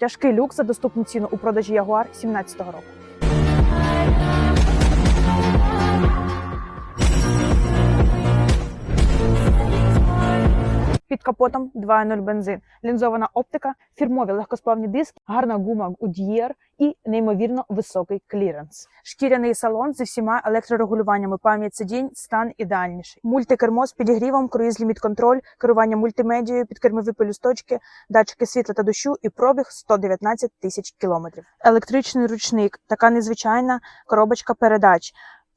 Тяжкий люк за доступну ціну у продажі Ягуар 2017 року. Під капотом 2.0 бензин, лінзована оптика, фірмові легкосплавні диски, гарна гума Goodyear і неймовірно високий кліренс. Шкіряний салон зі всіма електрорегулюваннями, пам'ять сидінь, стан ідеальніший. Мультикермо з підігрівом, круїз ліміт контроль, керування мультимедією, підкермові пелюсточки, датчики світла та дощу і пробіг 119 тисяч кілометрів. Електричний ручник, така незвичайна коробочка передач.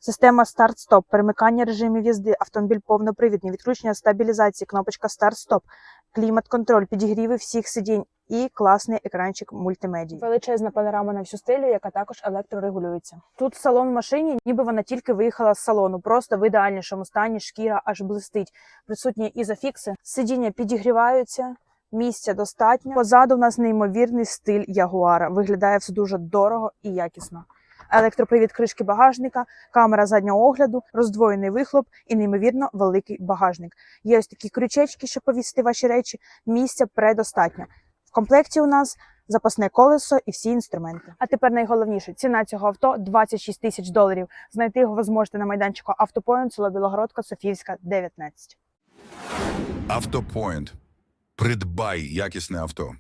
Система старт-стоп, перемикання режимів їзди, автомобіль повнопривідний, відключення стабілізації, кнопочка старт-стоп, клімат-контроль, підігріви всіх сидінь і класний екранчик мультимедії. Величезна панорама на всю стелю, яка також електрорегулюється. Тут салон в машині, ніби вона тільки виїхала з салону, просто в ідеальнішому стані шкіра аж блистить. Присутні ізофікси, сидіння підігріваються. Місця достатньо. Позаду в нас неймовірний стиль Ягуара. Виглядає все дуже дорого і якісно. Електропривід кришки багажника, камера заднього огляду, роздвоєний вихлоп і неймовірно великий багажник. Є ось такі крючечки, щоб повісити ваші речі. Місця предостатньо. В комплекті у нас запасне колесо і всі інструменти. А тепер найголовніше ціна цього авто 26 тисяч доларів. Знайти його ви зможете на майданчику Автопоінт, село Білогородка, Софіївська, 19. Автопоінт. Придбай якісне авто.